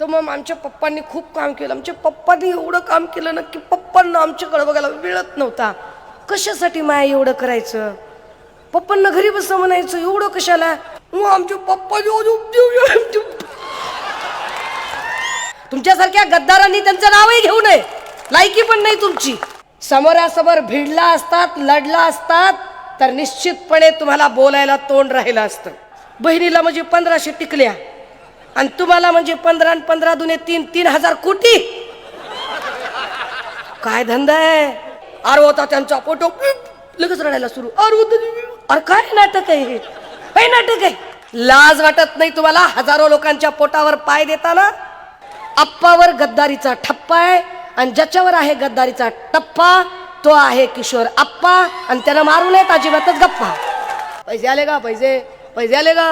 तर मग आमच्या पप्पांनी खूप काम केलं. आमच्या पप्पांनी एवढं काम केलं ना की पप्पांना आमच्याकडे बघायला मिळत नव्हता. कशासाठी माया एवढं करायचं? पप्पांना घरी बसं म्हणायचं एवढं कशाला? मग आमचे पप्पा तुमच्यासारख्या गद्दारांनी त्यांचं नावही घेऊ नये. लायकी पण नाही तुमची. समोरासमोर भिडला असतात लढला असतात तर निश्चितपणे तुम्हाला बोलायला तोंड राहिलं असतं. बहिणीला म्हणजे पंधराशे टिकल्या. आणि तुम्हाला म्हणजे पंधरा आणि पंधरा दुने तीन तीन हजार कोटी? काय धंदा आहे? अरे होता त्यांचा फोटो. लगेच रडायला सुरू. अरे होतं अरे काय नाटक आहे हे? काय नाटक आहे. लाज वाटत नाही तुम्हाला? हजारो लोकांच्या पोटावर पाय देताना? अप्पावर गद्दारीचा ठप्पा आहे आणि ज्याच्यावर आहे गद्दारीचा टप्पा तो आहे किशोर अप्पा आणि त्यानं मारू नयेत अजिबातच गप्पा. पैसे आले का? पैसे? पैसे आले का?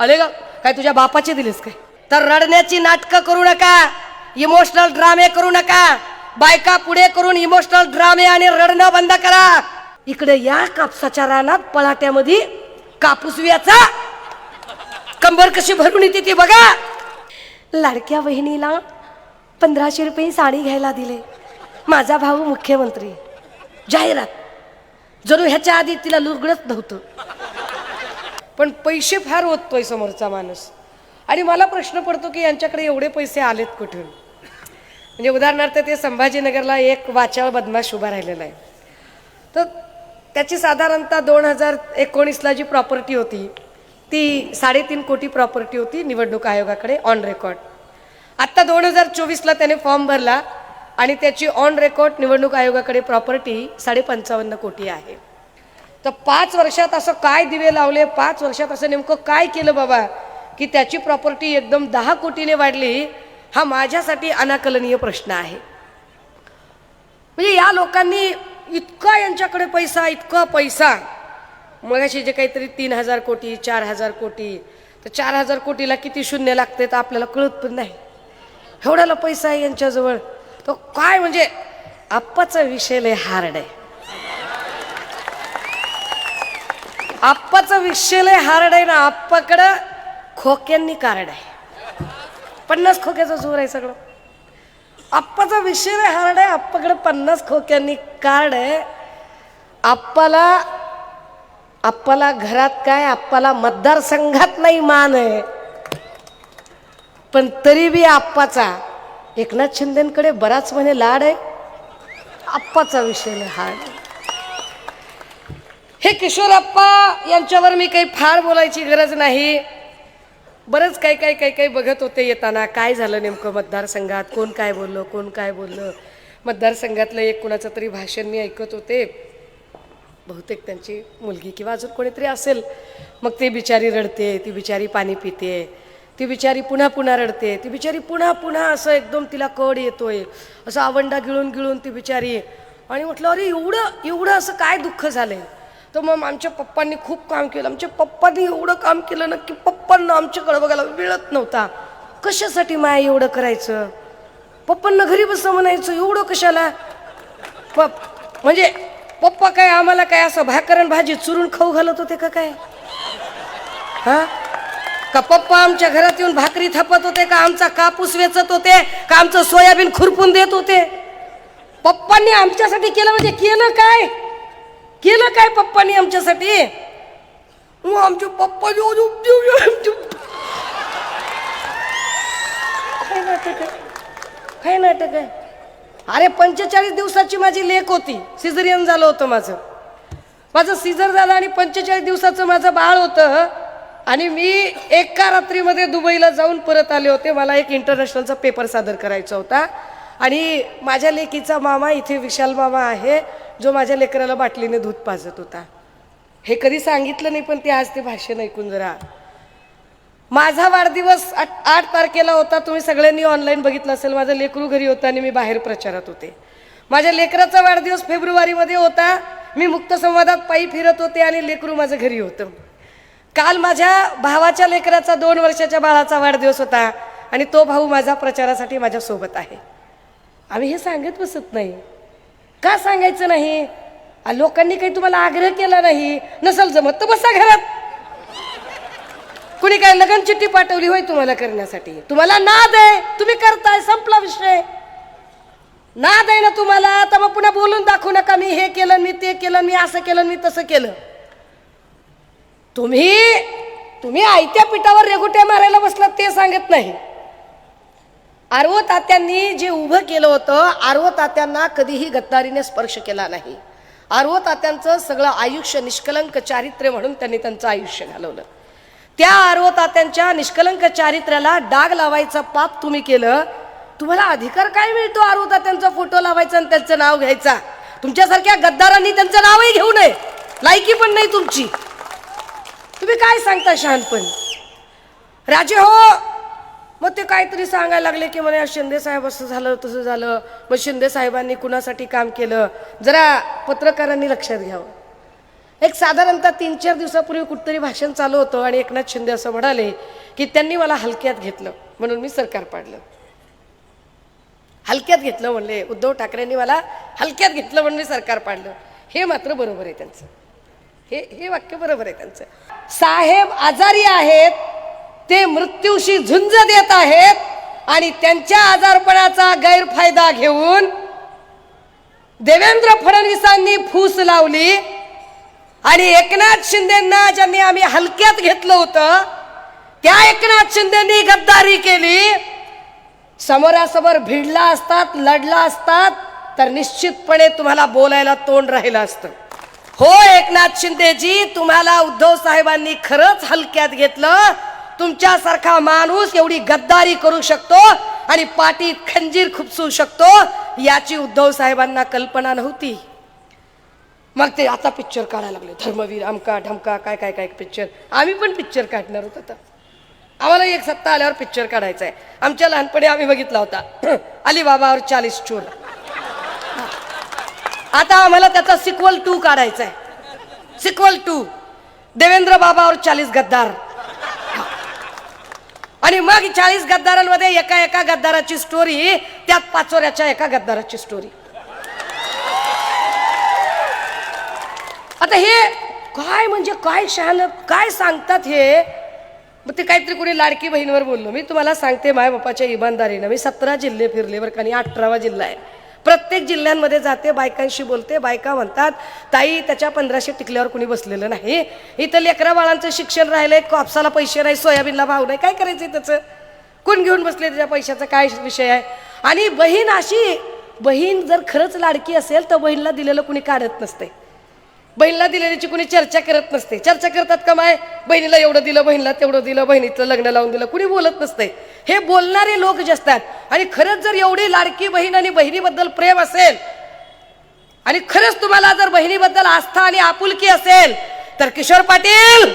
आले का? काय तुझ्या बापाचे दिलेस काय? तर रडण्याची नाटकं करू नका इमोशनल ड्रामे करू नका बायका पुढे करून इमोशनल ड्रामे आणि रडणं बंद करा. इकडे या कापसाच्या रानात पलाट्यामध्ये कापूस वियाचा. कंबर कशी भरून येते ती बघा. लाडक्या बहिणीला पंधराशे रुपये साडी घ्यायला दिले. माझा भाऊ मुख्यमंत्री. जाहिरात. जणू ह्याच्या आधी तिला लुरगडच नव्हतं. पण पैसे फार ओततोय समोरचा माणूस. आणि मला प्रश्न पडतो की यांच्याकडे एवढे पैसे आलेत कुठून? म्हणजे उदाहरणार्थ ते संभाजीनगरला एक वाचाळ बदमाश उभा राहिलेला आहे. तर त्याची साधारणतः दोन हजार एकोणीसला जी प्रॉपर्टी होती ती साडेतीन कोटी प्रॉपर्टी होती निवडणूक आयोगाकडे ऑन रेकॉर्ड आत्ता दोन हजार चोवीसला त्याने फॉर्म भरला आणि त्याची ऑन रेकॉर्ड निवडणूक आयोगाकडे प्रॉपर्टी साडे पंचावन्न कोटी आहे. तर पाच वर्षात असं काय दिवे लावले? पाच वर्षात असं नेमकं काय केलं बाबा? की त्याची प्रॉपर्टी एकदम दहा कोटीने वाढली हा माझ्यासाठी अनाकलनीय प्रश्न आहे. म्हणजे या लोकांनी इतका यांच्याकडे पैसा इतका पैसा मगाशी जे काहीतरी तीन हजार कोटी चार हजार कोटी तर चार हजार कोटीला किती शून्य लागते तर आपल्याला कळत पण नाही. एवढ्याला पैसा आहे यांच्याजवळ. तो काय म्हणजे आप्पाचा विषय लय हार्ड आहे. आप्पाचा विषय लय हार्ड आहे ना आप्पाकडं खोक्यांनी कार्ड आहे. पन्नास खोक्याचा जोर आहे सगळं. आप्पाचा विषय हार्ड आहे. आप्पाकडे पन्नास खोक्यांनी कार्ड आहे. आप्पाला आप्पाला घरात काय आप्पाला मतदारसंघात नाही मान आहे. पण तरी बी आप्पाचा एकनाथ शिंदेकडे बराच म्हणे लाड आहे. आप्पाचा विषय हार्ड हे किशोर आप्पा यांच्यावर मी काही फार बोलायची गरज नाही. बरंच काही काही काही काही बघत होते येताना. काय झालं नेमकं मतदारसंघात? कोण काय बोललं? कोण काय बोललं? मतदारसंघातलं एक कुणाचं तरी भाषण मी ऐकत होते. बहुतेक त्यांची मुलगी किंवा अजून कोणीतरी असेल. मग ती बिचारी रडते ती बिचारी पाणी पिते ती बिचारी पुन्हा पुन्हा रडते ती बिचारी पुन्हा पुन्हा असं एकदम तिला कड येतोय. असं आवंडा गिळून गिळून ती बिचारी. आणि म्हटलं अरे एवढं एवढं असं काय दुःख झालंय? तर मग आमच्या पप्पांनी खूप काम केलं. आमच्या पप्पांनी एवढं काम केलं ना की पप्पांना आमच्याकडे बघायला मिळत नव्हता. कशासाठी माया एवढं करायचं? पप्पांना घरी बसं म्हणायचं एवढं कशाला? पप म्हणजे पप्पा काय आम्हाला काय असं भाकरण भाजी चुरून खाऊ घालत होते का काय? हा? का पप्पा आमच्या घरात येऊन भाकरी थापत होते का? आमचा कापूस वेचत होते का? आमचं सोयाबीन खुरपून देत होते? पप्पांनी आमच्यासाठी केलं म्हणजे केलं काय? केलं काय पप्पांनी आमच्यासाठी? मग आमचे पप्पा काय नाटक आहे? काय नाटक आहे? अरे पंचेचाळीस दिवसाची माझी लेख होती. सिझरियन झालं होतं माझं. माझं सिझर झालं आणि पंचेचाळीस दिवसाचं माझं बाळ होतं. आणि मी एका रात्रीमध्ये दुबईला जाऊन परत आले होते. मला एक इंटरनॅशनलचा पेपर सादर करायचा होता. आणि माझ्या लेकीचा मामा इथे विशाल मामा आहे. जो माझ्या लेकराला बाटलीने दूध पाजत होता. हे कधी सांगितलं नाही पण ते आज ते भाषण ऐकून जरा माझा वाढदिवस आठ आठ तारखेला होता. तुम्ही सगळ्यांनी ऑनलाईन बघितलं असेल माझं लेकरू घरी होता आणि मी बाहेर प्रचारात होते. माझ्या लेकराचा वाढदिवस फेब्रुवारीमध्ये होता. मी मुक्त संवादात पायी फिरत होते आणि लेकरू माझं घरी होतं. काल माझ्या भावाच्या लेकराचा दोन वर्षाच्या बाळाचा वाढदिवस होता आणि तो भाऊ माझा प्रचारासाठी माझ्यासोबत आहे. आम्ही हे सांगत बसत नाही. का सांगायचं नाही? आ, लोकांनी काही तुम्हाला आग्रह केला नाही? नसल जमत तर बसा घरात. कुणी काय लगन चिठ्ठी पाठवली होय तुम्हाला करण्यासाठी? तुम्हाला नाद आहे. तुम्ही करताय संपला विषय. नाद आहे ना तुम्हाला. तर मग पुन्हा बोलून दाखवू नका. मी हे केलं मी ते केलं मी असं केलं मी तसं केलं. तुम्ही तुम्ही आयत्या पिठावर रेगुट्या मारायला बसलात ते सांगत नाही. आर्वतात्यांनी जे उभं केलं होतं आर्वतात्यांना कधीही गद्दारीने स्पर्श केला नाही. आर्वतात्यांचं सगळं आयुष्य निष्कलंक चारित्र्य म्हणून त्यांनी त्यांचं आयुष्य घालवलं. त्या आरवो तात्यांच्या निष्कलंक चारित्र्याला डाग लावायचा पाप तुम्ही केलं तुम्हाला अधिकार काय मिळतो आरवो तात्यांचा फोटो लावायचा आणि त्यांचं नाव घ्यायचा? तुमच्यासारख्या गद्दारांनी त्यांचं नावही घेऊ नये. लायकी पण नाही तुमची. तुम्ही काय सांगता शहाणपण? राजे हो मग ते काहीतरी सांगायला लागले की म्हणे शिंदे साहेब असं झालं तसं झालं. मग शिंदे साहेबांनी कुणासाठी काम केलं? जरा पत्रकारांनी लक्षात घ्यावं. एक साधारणतः तीन चार दिवसापूर्वी कुठतरी भाषण चालू होतं आणि एकनाथ शिंदे असं म्हणाले की त्यांनी मला हलक्यात घेतलं म्हणून मी सरकार पाडलं. हलक्यात घेतलं म्हणले. उद्धव ठाकरेंनी मला हलक्यात घेतलं म्हणून मी सरकार पाडलं. हे मात्र बरोबर आहे त्यांचं. हे हे वाक्य बरोबर आहे त्यांचं. साहेब आजारी आहेत ते मृत्यूशी झुंज देत आहेत आणि त्यांच्या आजारपणाचा गैरफायदा घेऊन देवेंद्र फडणवीसांनी फूस लावली आणि एकनाथ शिंदेना ज्यांनी आम्ही हलक्यात घेतलं होतं त्या एकनाथ शिंदेनी गद्दारी केली. समोरासमोर भिडला असतात लढला असतात तर निश्चितपणे तुम्हाला बोलायला तोंड राहिलं असतं. हो एकनाथ शिंदेजी तुम्हाला उद्धव साहेबांनी खरंच हलक्यात घेतलं तुमच्यासारखा माणूस एवढी गद्दारी करू शकतो आणि पाठीत खंजीर खुपसू शकतो याची उद्धव साहेबांना कल्पना नव्हती. मग ते आता पिक्चर काढायला लागले. धर्मवीर अमका ढमका काय काय काय पिक्चर आम्ही पण पिक्चर काढणार होतो आता आम्हाला एक सत्ता आल्यावर पिक्चर काढायचा आहे आमच्या लहानपणी आम्ही बघितला होता. अलीबाबावर चाळीस चोर. आता आम्हाला त्याचा सिक्वल टू काढायचा आहे सिक्वल टू देवेंद्र बाबावर चाळीस गद्दार. आणि मग चाळीस गद्दारांमध्ये एका एका गद्दाराची स्टोरी त्यात पाचोऱ्याच्या एका गद्दाराची स्टोरी आता हे काय म्हणजे काय शहाण काय सांगतात हे? मग ते काहीतरी कोणी लाडकी बहिणीवर बोललो. मी तुम्हाला सांगते माय बापाच्या इमानदारीनं. मी सतरा जिल्हे फिरले बरं का आणि अठरावा जिल्हा आहे. प्रत्येक जिल्ह्यांमध्ये जाते बायकांशी बोलते. बायका म्हणतात ताई त्याच्या पंधराशे टिकल्यावर कुणी बसलेलं नाही. इथं लेकरा बाळांचं शिक्षण राहिलंय कापसाला पैसे नाही सोयाबीनला भाव नाही. काय करायचं त्याचं? कोण घेऊन बसले त्याच्या पैशाचा? काय विषय आहे? आणि बहीण अशी बहीण जर खरंच लाडकी असेल तर बहीणला दिलेलं कुणी काढत नसते बहिणीला दिलेल्याची कुणी चर्चा करत नसते. चर्चा करतात का माय? बहिणीला एवढं दिलं बहिणीला तेवढं दिलं बहिणीचं लग्न लावून दिलं कुणी बोलत नसते. हे बोलणारे लोक जे असतात आणि खरंच जर एवढी लाडकी बहीण आणि बहिणीबद्दल प्रेम असेल आणि खरंच तुम्हाला जर बहिणीबद्दल आस्था आणि आपुलकी असेल तर किशोर पाटील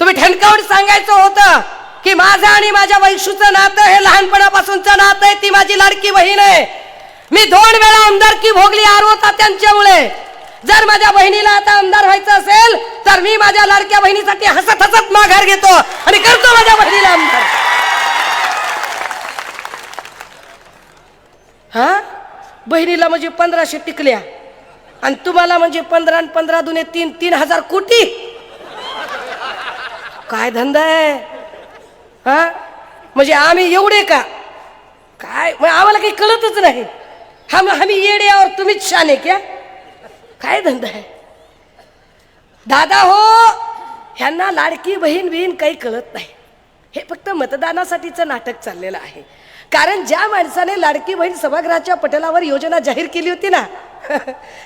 तुम्ही ठणकावून सांगायचं होतं की माझं आणि माझ्या वैशूचं नातं हे लहानपणापासूनचं नातं आहे ती माझी लाडकी बहीण आहे. मी दोन वेळा आमदारकी भोगली आरोता त्यांच्यामुळे. जर माझ्या बहिणीला आता आमदार व्हायचं असेल तर मी माझ्या लाडक्या बहिणीसाठी हसत हसत माघार घेतो आणि करतो माझ्या बहिणीला आमदार. हा? बहिणीला म्हणजे पंधराशे टिकल्या आणि तुम्हाला म्हणजे पंधरा आणि पंधरा दुने तीन तीन हजार कोटी? काय धंदा आहे? हा? म्हणजे आम्ही एवढे का? काय? मग आम्हाला काही कळतच नाही. हम आम्ही येडे और तुम्हीच शाने क्या काय धंदा आहे? दादा हो ह्यांना लाडकी बहीण बिहीण काही कळत नाही. हे फक्त मतदानासाठीचं नाटक चाललेलं आहे. कारण ज्या माणसाने लाडकी बहीण सभागृहाच्या पटलावर योजना जाहीर केली होती ना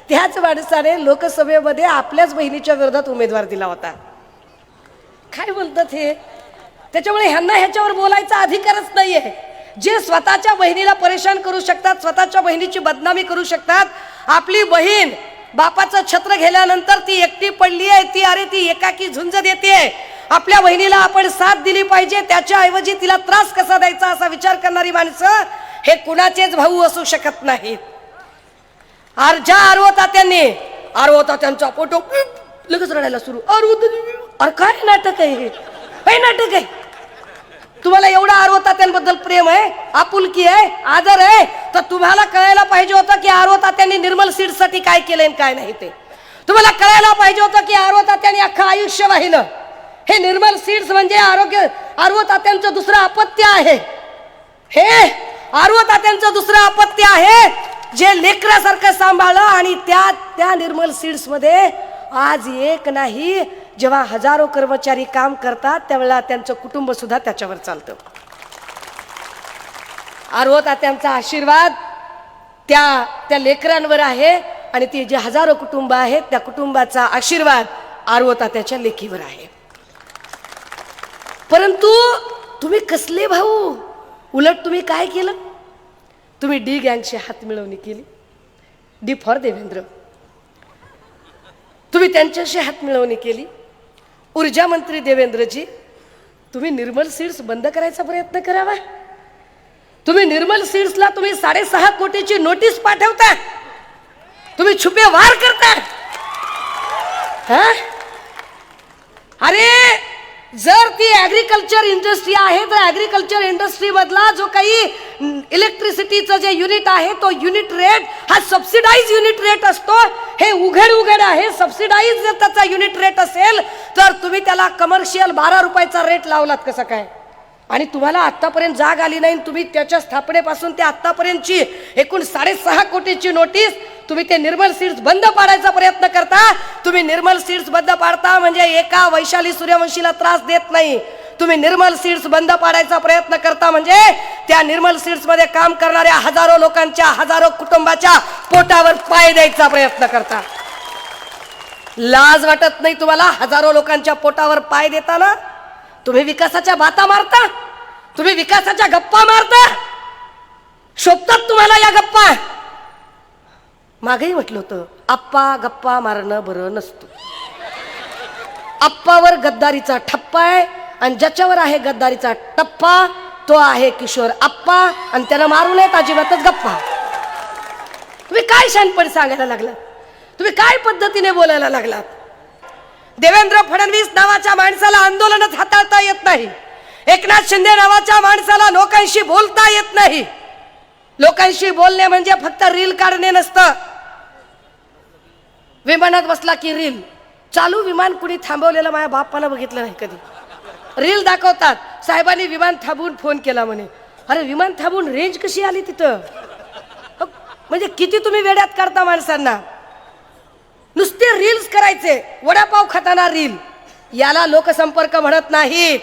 त्याच माणसाने लोकसभेमध्ये आपल्याच बहिणीच्या विरोधात उमेदवार दिला होता. काय बोलतात हे? त्याच्यामुळे ह्यांना ह्याच्यावर बोलायचा अधिकारच नाहीये. जे स्वतःच्या बहिणीला परेशान करू शकतात स्वतःच्या बहिणीची बदनामी करू शकतात आपली बहीण बापाचं छत्र घेल्यानंतर ती एकटी पडली आहे ती अरे ती एकाकी झुंज देते. आपल्या बहिणीला आपण साथ दिली पाहिजे त्याच्याऐवजी तिला त्रास कसा द्यायचा असा विचार करणारी माणसं हे कुणाचेच भाऊ असू शकत नाहीत. आर ज्या आरवो तात्यांनी आरवो फोटो लगेच रडायला सुरू. आरवो अरे काय नाटक आहे हे नाटक आहे. तुम्हाला एवढा आरवतात्यांबद्दल प्रेम आहे आपुलकी आहे आदर आहे तर तुम्हाला कळायला पाहिजे होतं की आरवतात्यांनी निर्मल सीडसाठी काय केलंय आणि काय नाही ते. तुम्हाला कळायला पाहिजे होतं की आरवतात्यांनी अख्खं आयुष्य वाहिलं. हे निर्मल सीड्स म्हणजे आरोग्य आरवतात्यांचं दुसरं अपत्य आहे. हे आरवतात्यांचं दुसरं अपत्य आहे जे लेकरासारखं सांभाळलं आणि त्या त्या निर्मल सीड्समध्ये आज एक नाही जेव्हा हजारो कर्मचारी काम करतात त्यावेळेला त्यांचं कुटुंब सुद्धा त्याच्यावर चालतं. आरोता त्यांचा आशीर्वाद त्या त्या लेकरांवर आहे आणि ती जे हजारो कुटुंब आहेत त्या कुटुंबाचा आशीर्वाद आर्व त्याच्या लेखीवर आहे. परंतु तुम्ही कसले भाऊ? उलट तुम्ही काय केलं? तुम्ही डी गँगशी हात मिळवणी केली. D for Devendra. तुम्ही त्यांच्याशी हात मिळवणी केली. ऊर्जा मंत्री देवेंद्रजी तुम्ही निर्मल सीड्स बंद करायचा प्रयत्न करावा. तुम्ही निर्मल सीड्सला तुम्ही साडेसहा कोटीची नोटीस पाठवता. तुम्ही छुपे वार करता. हा? अरे जर ती ॲग्रिकल्चर इंडस्ट्री आहे तर ॲग्रिकल्चर इंडस्ट्री मधला जो काही इलेक्ट्रिसिटीचं जे युनिट आहे तो युनिट रेट हा सबसिडाईज युनिट रेट असतो. हे उघड उघड आहे. सबसिडाईज जर त्याचा युनिट रेट असेल तर तुम्ही त्याला कमर्शियल बारा रुपयाचा रेट लावलात कसं काय? आणि तुम्हाला आत्तापर्यंत जाग आली नाही तुम्ही त्याच्या स्थापनेपासून ते आत्तापर्यंतची एकूण साडेसहा कोटीची नोटीस तुम्ही ते निर्मल सीड्स बंद पाडायचा प्रयत्न करता. तुम्ही निर्मल सीड्स बंद पाडता म्हणजे एका वैशाली सूर्यवंशीला त्रास देत नाही. तुम्ही निर्मल सीड्स बंद पाडायचा प्रयत्न करता म्हणजे त्या निर्मल सीड्समध्ये काम करणाऱ्या हजारो लोकांच्या हजारो कुटुंबाच्या पोटावर पाय द्यायचा प्रयत्न करता. लाज वाटत नाही तुम्हाला? हजारो लोकांच्या पोटावर पाय देताना? तुम्ही विकासाच्या बाता मारता? तुम्ही विकासाच्या गप्पा मारता? शोभतात तुम्हाला या गप्पा? मागेही म्हटलं होतं आप्पा गप्पा मारणं बरं नसतं. आप्पावर गद्दारीचा ठप्पा आहे आणि ज्याच्यावर आहे गद्दारीचा टप्पा तो आहे किशोर आप्पा आणि त्यानं मारू नयेत अजिबातच गप्पा. तुम्ही काय शानपण सांगायला लागलात? तुम्ही काय पद्धतीने बोलायला लागलात? देवेंद्र फडणवीस नावाच्या माणसाला आंदोलनच हाताळता येत नाही. एकनाथ शिंदे नावाच्या माणसाला लोकांशी बोलता येत नाही. लोकांशी बोलणे म्हणजे फक्त रील काढणे नसतं. विमानात बसला की रील. चालू विमान कुणी थांबवलेलं माझ्या बापाला बघितलं नाही कधी. रील दाखवतात. साहेबांनी विमान थांबवून फोन केला म्हणे. अरे विमान थांबून रेंज कशी आली तिथं? म्हणजे किती तुम्ही वेड्यात करता माणसांना? रील्स करायचे. वडापाव खाताना रील याला लोकसंपर्क म्हणत नाहीत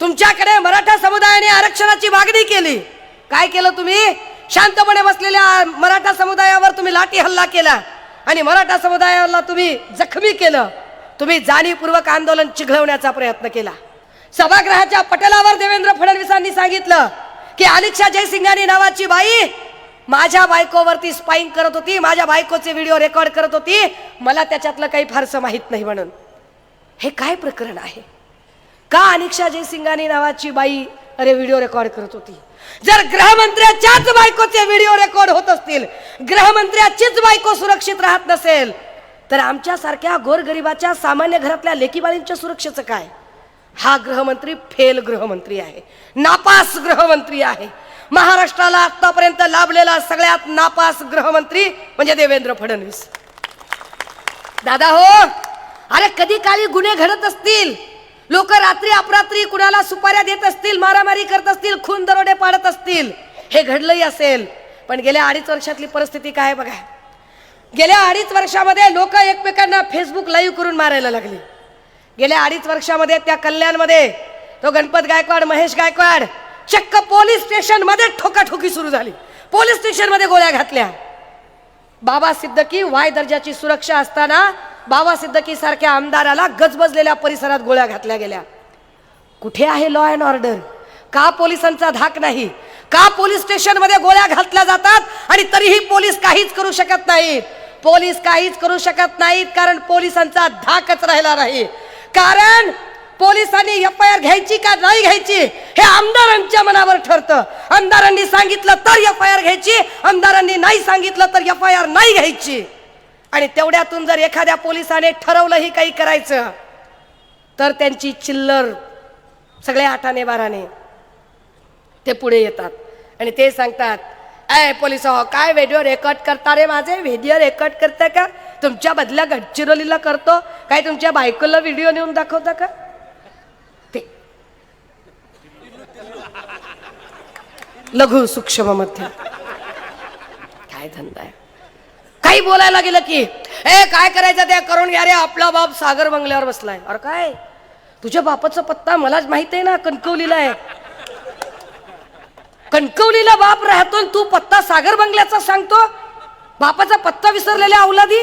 तुमच्याकडे मराठा समुदायाने आरक्षणाची मागणी केली. काय केलं तुम्ही? शांतपणे बसलेल्या मराठा समुदायावर तुम्ही लाठी हल्ला केला. आणि मराठा समुदायाला तुम्ही जखमी केलं. तुम्ही जाणीवपूर्वक आंदोलन चिघळवण्याचा प्रयत्न केला. सभागृहाच्या पटलावर देवेंद्र फडणवीसांनी सांगितलं की अलिक्षा जयसिंगानी नावाची बाई माझ्या बायकोवरती स्पाईंग करत होती माझ्या बायकोचे व्हिडिओ रेकॉर्ड करत होती. मला त्याच्यातलं काही फारसं माहीत नाही म्हणून. हे काय प्रकरण आहे? का अनिक्षा जयसिंगानी नावाची बाई अरे व्हिडिओ रेकॉर्ड करत होती? जर गृहमंत्र्याच्याच बायकोचे व्हिडिओ रेकॉर्ड होत असतील गृहमंत्र्याचीच बायको सुरक्षित राहत नसेल तर आमच्यासारख्या गोरगरिबाच्या सामान्य घरातल्या लेकीबाळींच्या सुरक्षेचं काय? हा गृहमंत्री फेल गृहमंत्री आहे. नापास गृहमंत्री आहे. महाराष्ट्राला आतापर्यंत लाभलेला सगळ्यात नापास गृहमंत्री म्हणजे देवेंद्र फडणवीस. दादा हो अरे कधी काळी गुन्हे घडत असतील? लोक रात्री अपरात्री कुणाला सुपाऱ्या देत असतील मारामारी करत असतील खून दरोडे पाडत असतील? हे घडलंही असेल पण गेल्या अडीच वर्षातली परिस्थिती काय बघा. गेल्या अडीच वर्षामध्ये लोक एकमेकांना फेसबुक लाईव्ह करून मारायला लागली. गेल्या अडीच वर्षामध्ये त्या कल्याणमध्ये तो गणपत गायकवाड महेश गायकवाड चक्क पोलीस स्टेशनमध्ये ठोकाठोकी सुरू झाली. पोलीस स्टेशनमध्ये गोळ्या घातल्या. बाबा सिद्दकी वाय दर्जाची सुरक्षा असताना बाबा सिद्दकी सारख्या आमदाराला गजबजलेल्या परिसरात गोळ्या घातल्या गेल्या. कुठे आहे लॉ अँड ऑर्डर का पोलिसांचा धाक नाही? का पोलीस स्टेशनमध्ये गोळ्या घातल्या जातात आणि तरीही पोलीस काहीच करू शकत नाहीत? पोलीस काहीच करू शकत नाहीत कारण पोलिसांचा धाकच राहिला नाही. कारण पोलिसांनी एफ आय आर घ्यायची का नाही घ्यायची हे आमदारांच्या मनावर ठरतं. आमदारांनी सांगितलं तर एफ आय आर घ्यायची आमदारांनी नाही सांगितलं तर एफ आय आर नाही घ्यायची. आणि तेवढ्यातून जर एखाद्या पोलिसाने ठरवलंही काही करायचं तर त्यांची चिल्लर सगळे आठाने बाराने ते पुढे येतात. आणि ते सांगतात अय पोलीस हो काय व्हिडिओ रेकॉर्ड करता रे माझे? व्हिडिओ रेकॉर्ड करता का? तुमच्या बदल्या गडचिरोलीला करतो? काय तुमच्या बायकोला व्हिडिओ नेऊन दाखवता का? लघु सूक्ष्म मध्य काय धंदा आहे? काही बोलायला गेलं की ए काय करायचं त्या करून घ्या रे आपला बाप सागर बंगल्यावर बसलाय. अरे काय? तुझ्या बापाचा पत्ता मलाच माहीत आहे ना कणकवलीला आहे. कणकवलीला बाप राहतो तू पत्ता सागर बंगल्याचा सांगतो? बापाचा पत्ता विसरलेल्या औलादी?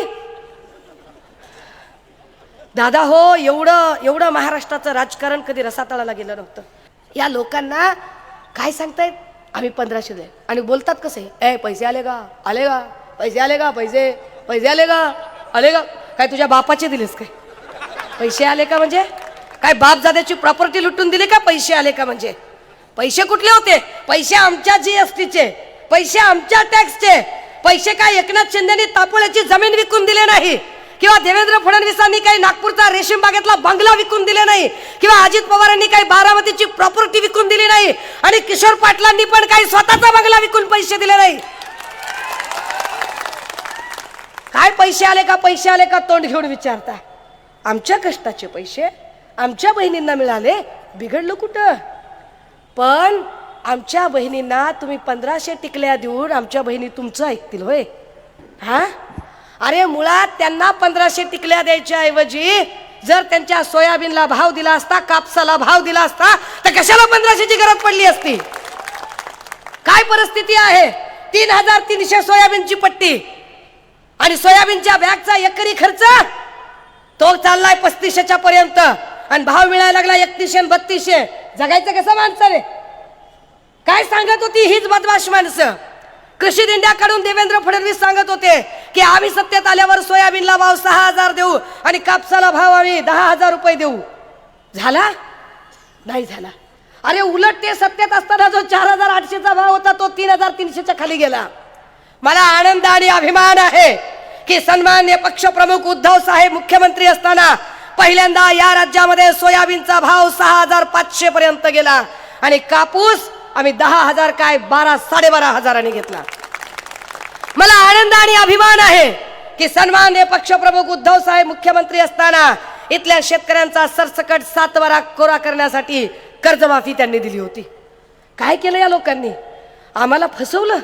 दादा हो एवढं एवढं महाराष्ट्राचं राजकारण कधी रसातळाला गेलं नव्हतं. या लोकांना काय सांगतायत? आम्ही पंधराशे दे आणि बोलतात कसे? ए पैसे आले का? आले का? पैसे आले का? पैसे? पैसे आले का? आले का? काय तुझ्या बापाचे दिलेस काय? पैसे आले का म्हणजे? काय बाप जाद्याची प्रॉपर्टी लुटून दिली का? पैसे आले का म्हणजे? पैसे कुठले होते? पैसे आमच्या जीएसटीचे पैसे आमच्या टॅक्सचे पैसे काय एकनाथ शिंदेनी तापोळ्याची जमीन विकून दिले नाही? किंवा देवेंद्र फडणवीसांनी काही नागपूरचा रेशीम बागेतला बंगला विकून दिले नाही किंवा अजित पवारांनी काही बारामतीची प्रॉपर्टी विकून दिली नाही आणि किशोर पाटलांनी पण काही स्वतःचा बंगला विकून पैसे दिले नाही. काय पैसे आले का? पैसे आले का? तोंड घेऊन विचारता. आमच्या कष्टाचे पैसे आमच्या बहिणींना मिळाले बिघडलं कुठं? पण आमच्या बहिणींना तुम्ही पंधराशे टिकल्या देऊन आमच्या बहिणी तुमचं ऐकतील होय. हा? अरे मुळात त्यांना पंधराशे टिकल्या द्यायच्या ऐवजी जर त्यांच्या सोयाबीनला भाव दिला असता कापसाला भाव दिला असता तर कशाला पंधराशेची गरज पडली असती? काय परिस्थिती आहे? तीन हजार तीनशे सोयाबीनची पट्टी आणि सोयाबीनच्या बॅगचा एकरी खर्च? तो चाललाय पस्तीसशेच्या पर्यंत आणि भाव मिळायला लागला एकतीसशे बत्तीसशे. जगायचं कसं माणसाने काय सांगत होती हीच बदमाश माणसं? कृषी दिंड्याकडून देवेंद्र फडणवीस सांगत होते की आम्ही सत्तेत आल्यावर सोयाबीनला भाव सहा हजार देऊ आणि कापसाला भाव आम्ही दहा हजार रुपये देऊ. झाला? नाही झाला. अरे उलट ते सत्तेत असताना जो चार हजार आठशेचा भाव होता तो तीन हजार तीनशेच्या खाली गेला. मला आनंद आणि अभिमान आहे की सन्मान्य पक्षप्रमुख उद्धव साहेब मुख्यमंत्री असताना पहिल्यांदा या राज्यामध्ये सोयाबीनचा भाव सहा हजार पाचशे पर्यंत गेला आणि कापूस आम्ही दहा हजार काय बारा साडेबारा हजारांनी घेतला. मला आनंद आणि अभिमान आहे की सन्मान्य पक्षप्रमुख उद्धव साहेब मुख्यमंत्री असताना इथल्या शेतकऱ्यांचा सरसकट सातबारा कोरा करण्यासाठी कर्जमाफी त्यांनी दिली होती. काय केलं या लोकांनी? आम्हाला फसवलं.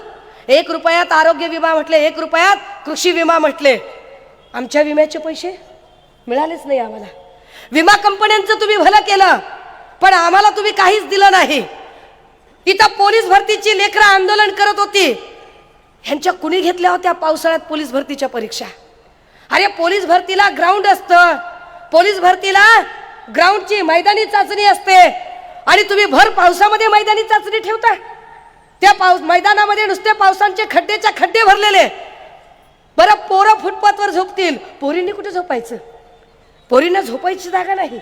एक रुपयात आरोग्य विमा म्हटले एक रुपयात कृषी विमा म्हटले. आमच्या विम्याचे पैसे मिळालेच नाही आम्हाला. विमा कंपन्यांचं तुम्ही भलं केलं पण आम्हाला तुम्ही काहीच दिलं नाही. इथं पोलीस भरतीची लेकरं आंदोलन करत होती. ह्यांच्या कुणी घेतल्या होत्या पावसाळ्यात पोलीस भरतीच्या परीक्षा? अरे पोलीस भरतीला ग्राउंड असतं. पोलीस भरतीला ग्राउंडची मैदानी चाचणी असते. आणि तुम्ही भर पावसामध्ये मैदानी चाचणी ठेवता. त्या पाऊस मैदानामध्ये नुसते पावसांचे खड्डेच्या खड्डे भरलेले. बरं पोरं फुटपाथवर झोपतील. पोरींनी कुठे झोपायचं? पोरींना झोपायची जागा नाही.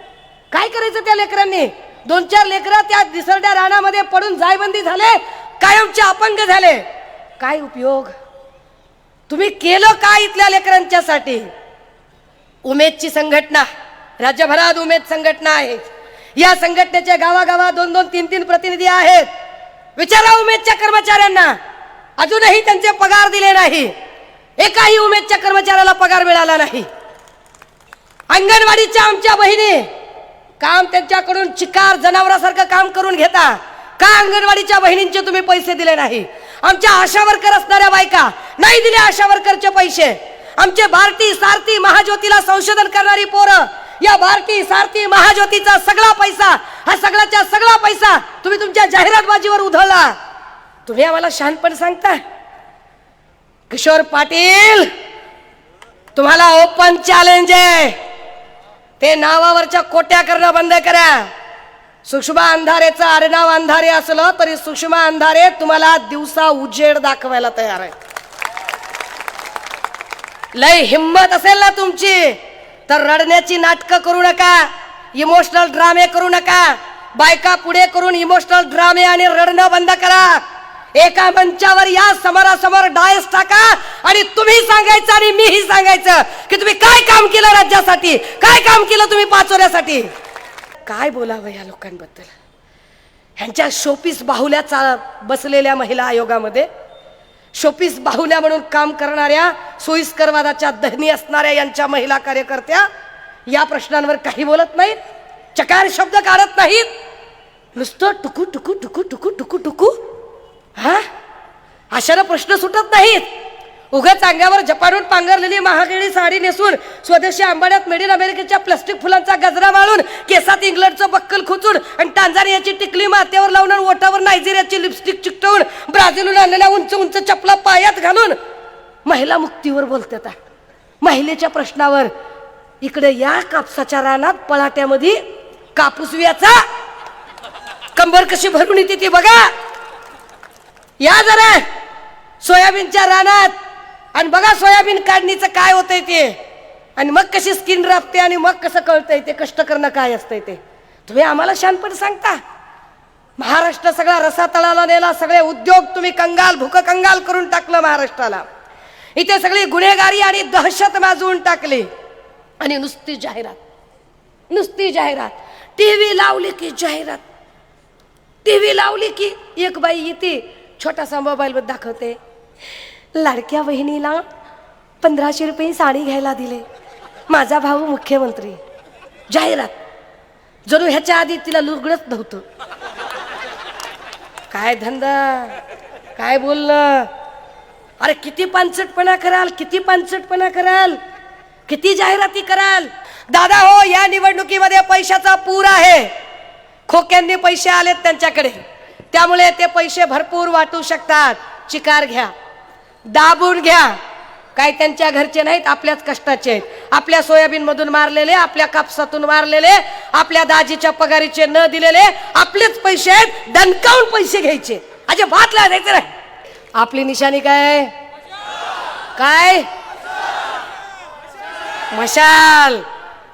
काय करायचं त्या लेकरांनी? दोन चार लेकरं त्या दिसरड्या रानामध्ये पडून जायबंदी झाले कायमचे अपंग झाले. काय उपयोग? तुम्ही केलं काय इथल्या लेकरांच्यासाठी? उमेदची संघटना राज्यभरात उमेद संघटना आहे. या संघटनेच्या गावागावात दोन दोन तीन तीन प्रतिनिधी आहेत. विचारा उमेदच्या कर्मचाऱ्यांना. अजूनही त्यांचे पगार दिले नाही. एकाही उमेदच्या कर्मचाऱ्याला पगार मिळाला नाही. अंगणवाडीच्या आमच्या बहिणी काम त्यांच्याकडून चिकार जनावरासारखं काम करून घेता. का अंगणवाडीच्या बहिणींचे तुम्ही पैसे दिले नाही? आमच्या आशा वर्कर असणाऱ्या बायका नाही दिले आशा वर्करचे पैसे. आमचे भारती सारथी महाज्योतीला संशोधन करणारी पोरं या भारती सारथी महाज्योतीचा सगळा पैसा हा सगळ्याच्या सगळा पैसा तुम्ही तुमच्या जाहिरातबाजीवर उधळला. तुम्ही आम्हाला शहाणपण सांगता? किशोर पाटील तुम्हाला ओपन चॅलेंज आहे. ते नावावरच्या कोट्या करणं बंद करा. सुषमा अंधारेचं आडनाव अंधारे असलं तरी सुषमा अंधारे तुम्हाला दिवसा उजेड दाखवायला तयार आहे लय हिंमत असेल ना तुमची. तर रडण्याची नाटकं करू नका इमोशनल ड्रामे करू नका बायका पुढे करून इमोशनल ड्रामे आणि रडणं बंद करा. एका मंचावर या समोरासमोर डायस टाका आणि तुम्ही सांगायचं आणि मीही सांगायचं की तुम्ही काय काम केलं राज्यासाठी? काय काम केलं तुम्ही पाचोऱ्यासाठी? काय बोलावं या लोकांबद्दल? ह्यांच्या शोपीस बाहुल्याचा बसलेल्या महिला आयोगामध्ये शोपीस बाहुल्या म्हणून काम करणाऱ्या सोयीस्करवादाच्या दहनी असणाऱ्या यांच्या महिला कार्यकर्त्या या प्रश्नांवर काही बोलत नाहीत चकार शब्द काढत नाहीत. नुसतं टुकू टुकू टुकू टुकू टुकू टुकू हा? अशानं प्रश्न सुटत नाहीत. उगाच अंगावर जपानून पांघरलेली महागडी साडी नेसून स्वदेशी आंबाड्यात मेड इन अमेरिकेच्या प्लास्टिक फुलांचा गजरा माळून केसात इंग्लंडचं बक्कल खुचून आणि टांझानियाची टिकली माथ्यावर लावून आणि ओठावर नायजेरियाची लिपस्टिक चिकटवून ब्राझीलहून आणलेल्या उंच उंच चपला पायात घालून महिला मुक्तीवर बोलतात महिलेच्या प्रश्नावर इकडे या कापसाच्या रानात पलाट्यामध्ये कापूस वियाचा. कंबर कशी भरून येते ती बघा. या जरा सोयाबीनच्या रानात. आणि बघा सोयाबीन काढणीचं काय होतंय ते. आणि मग कशी स्किन राबते आणि मग कसं कळतंय ते कष्ट करणं काय असतंय ते. तुम्ही आम्हाला शानपणे सांगता. महाराष्ट्र सगळा रसातळाला नेला सगळे उद्योग तुम्ही कंगाल भूक कंगाल करून टाकलं महाराष्ट्राला. इथे सगळी गुन्हेगारी आणि दहशत माजवून टाकली. आणि नुसती जाहिरात. नुसती जाहिरात. टीव्ही लावली की जाहिरात. टीव्ही लावली की एक बाई येते छोटासा मोबाईलवर दाखवते. लाडक्या बहिणीला पंधराशे रुपये साडी घ्यायला दिले. माझा भाऊ मुख्यमंत्री. जाहिरात. जणू ह्याच्या आधी तिला लुगडच नव्हतं. काय धंदा? काय बोललं अरे किती पानसटपणा कराल किती पानसटपणा कराल? किती जाहिराती कराल? दादा हो या निवडणुकीमध्ये पैशाचा पूर आहे. खोक्यांनी पैसे आलेत त्यांच्याकडे. त्यामुळे ते पैसे भरपूर वाटू शकतात. चिकार घ्या. दाबून घ्या. काय त्यांच्या घरचे नाहीत आपल्याच कष्टाचे आहेत. आपल्या सोयाबीन मधून मारलेले आपल्या कापसातून मारलेले आपल्या दाजीच्या पगारीचे न दिलेले आपलेच पैसे आहेत दणकावून पैसे घ्यायचे. अजे भातला लागायचं नाही. आपली निशाणी काय काय? मशाल.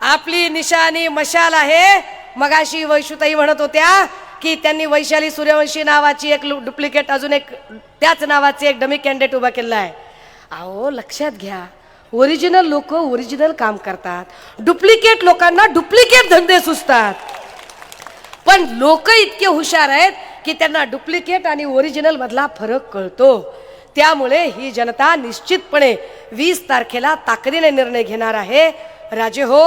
आपली निशाणी मशाल आहे. मगाशी वैशुताई म्हणत होत्या की त्यांनी वैशाली सूर्यवंशी नावाची एक डुप्लिकेट अजून एक त्याच नावाचे एक डमी कॅन्डिडेट उभा केला आहे. अहो लक्षात घ्या. ओरिजिनल लोक ओरिजिनल काम करतात. डुप्लिकेट लोकांना डुप्लिकेट धंदे सुचतात. पण लोक इतके हुशार आहेत की त्यांना डुप्लिकेट आणि ओरिजिनल मधला फरक कळतो. त्यामुळे ही जनता निश्चितपणे वीस तारखेला ताकदीने निर्णय घेणार आहे. राजे हो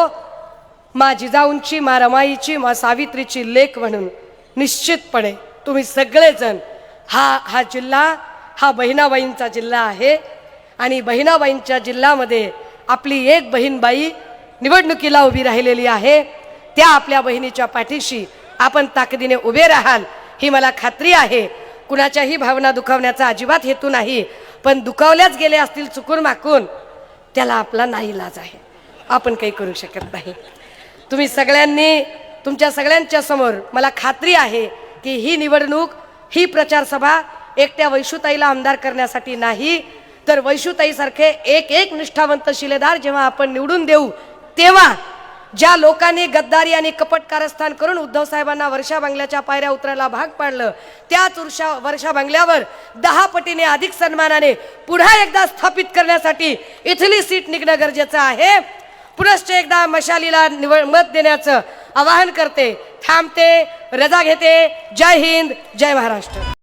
मा जिजाऊंची मा रमाईची मा सावित्रीची लेख म्हणून. निश्चितपणे तुम्ही सगळेजण हा हा जिल्हा हा बहिणाबाईंचा जिल्हा आहे. आणि बहिणाबाईंच्या जिल्ह्यामध्ये आपली एक बहीणबाई निवडणुकीला उभी राहिलेली आहे. त्या आपल्या बहिणीच्या पाठीशी आपण ताकदीने उभे राहाल ही मला खात्री आहे. कुणाच्याही भावना दुखावण्याचा अजिबात हेतू नाही पण दुखावल्याच गेले असतील चुकून माकून त्याला आपला नाही लाज आहे. आपण काही करू शकत नाही. तुम्ही सगळ्यांनी तुमच्या सगळ्यांच्या समोर मला खात्री आहे की ही निवडणूक ही प्रचार सभा एकट्या वैशुताईला आमदार करण्यासाठी नाही. तर वैशुताईसारखे एक एक निष्ठावंत शिलेदार जेव्हा आपण निवडून देऊ तेव्हा ज्या लोकांनी गद्दारी आणि कपट कारस्थान करून उद्धव साहेबांना वर्षा बंगल्याच्या पायऱ्या उतरायला भाग पाडलं त्याच वर्षा वर्षा बंगल्यावर दहा पटीने अधिक सन्मानाने पुन्हा एकदा स्थापित करण्यासाठी इथली सीट निघणं गरजेचं आहे. पुनश्च एकदा मशालीला निवड मत देण्याचं आवाहन करते. थांबते रजा घेते. जय हिंद जय महाराष्ट्र.